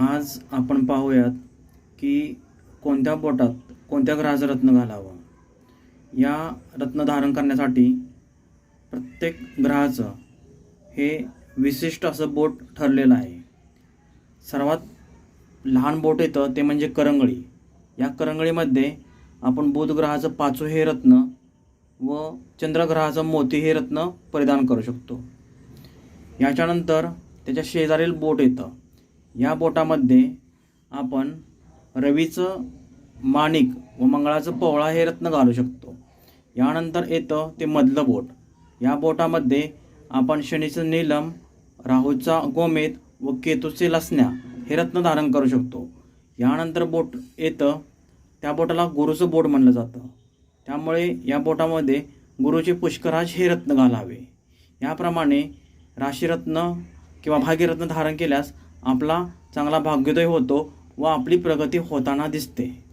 आज आपण पाहूयात की कोणत्या बोटात कोणत्या ग्रहाचं रत्न घालावं? या रत्न धारण करण्यासाठी प्रत्येक ग्रहाचं हे विशिष्ट असं बोट ठरलेलं आहे. सर्वात लहान बोट येतं ते म्हणजे करंगळी. या करंगळीमध्ये आपण बुध ग्रहाचं पाचू हे रत्न व चंद्रग्रहाचं मोती हे रत्न परिधान करू शकतो. याच्यानंतर त्याच्या शेजारील बोट येतं. या बोटामध्ये आपण रवीचं माणिक व मंगळाचं पोवळा हे रत्न घालू शकतो. यानंतर येतं ते मधलं बोट. या बोटामध्ये आपण शनीचं नीलम राहूचा गोमेद व केतूचे लसण्या हे रत्न धारण करू शकतो. यानंतर बोट येतं त्या बोटाला गुरुचं बोट म्हणलं जातं. त्यामुळे या बोटामध्ये गुरुचे पुष्कराज हे रत्न घालावे. याप्रमाणे राशीरत्न किंवा भाग्यरत्न धारण केल्यास आपला चांगला भाग्योदय होतो व आपली प्रगती होताना दिसते.